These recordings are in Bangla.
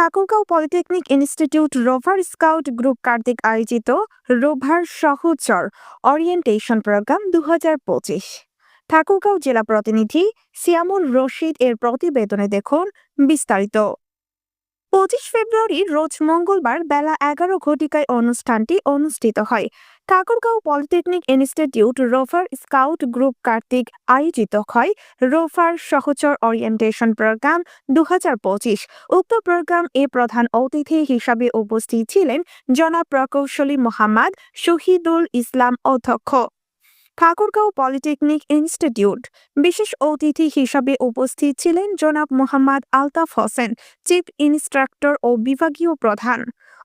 Thakurgaon polytechnic institute rover scout group Kartik আয়োজিত রোভার সহচর অরিয়েন্টেশন প্রোগ্রাম দু হাজার পঁচিশ। ঠাকুরগাঁও জেলা প্রতিনিধি সিয়ামুল রশিদ এর প্রতিবেদনে দেখুন বিস্তারিত। পঁচিশ ফেব্রুয়ারি রোজ মঙ্গলবার বেলা এগারো ঘটিকায় অনুষ্ঠানটি অনুষ্ঠিত হয়। ঠাকুরগাঁও পলিটেকনিক ইনস্টিটিউট রোফার স্কাউট গ্রুপ কার্তিক আয়োজিত হয়। রোফার সহচর অরিয়েন্টেশন প্রোগ্রাম দু পঁচিশ। উক্ত প্রোগ্রাম এ প্রধান অতিথি হিসাবে উপস্থিত ছিলেন জনাব প্রকৌশলী মোহাম্মদ শহীদুল ইসলাম অধ্যক্ষ। Thakurgaon polytechnic institute. বিশেষ অতিথি হিসাবে উপস্থিত ছিলেন জনাব মোহাম্মদ আলতাফ হোসেন, চিফ ইনস্ট্রাক্টর ও বিভাগীয় প্রধান।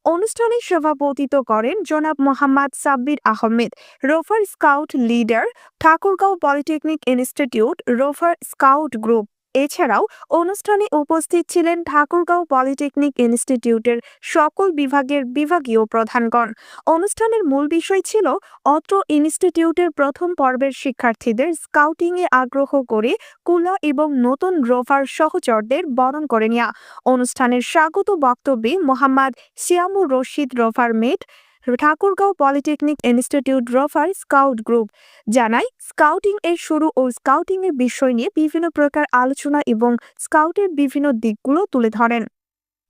অনুষ্ঠানে সভাপতিত্ব করেন জনাব Mohammad Sabbir Ahmed, rover scout leader, Thakurgaon polytechnic institute, rover scout group. এছাড়াও অনুষ্ঠানে উপস্থিত ছিলেন ঠাকুরগাঁও পলিটেকনিক ইনস্টিটিউটের সকল বিভাগের বিভাগীয় প্রধানগণ। অনুষ্ঠানের মূল বিষয় ছিল অত্র ইনস্টিটিউটের প্রথম পর্বের শিক্ষার্থীদের স্কাউটিং এ আগ্রহ করে কুলা এবং নতুন রোভার সহচরদের বরণ করে নেওয়া অনুষ্ঠানের স্বাগত বক্তব্যে Mohammad Siyamur Rashid rover mate Thakurgaon polytechnic institute রফার scout group জানাই স্কাউটিং এর শুরু ও স্কাউটিং এর বিষয় নিয়ে বিভিন্ন প্রকার আলোচনা এবং স্কাউটের বিভিন্ন দিকগুলো তুলে ধরেন।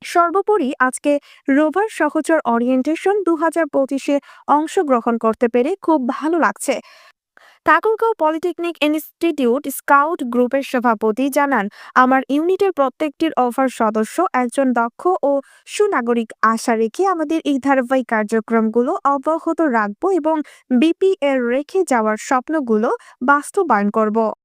সর্বোপরি আজকে রোভার সহচর অরিয়েন্টেশন দু হাজার পঁচিশে অংশগ্রহণ করতে পেরে খুব ভালো লাগছে। ঠাকুরগাঁও পলিটেকনিক ইনস্টিটিউট স্কাউট গ্রুপের সভাপতি জানান, আমার ইউনিটের প্রত্যেকটির অফার সদস্য একজন দক্ষ ও সুনাগরিক। আশা রেখে আমাদের এই ধারাবাহিক কার্যক্রমগুলো অব্যাহত রাখব এবং বিপিএল রেখে যাওয়ার স্বপ্নগুলো বাস্তবায়ন করব।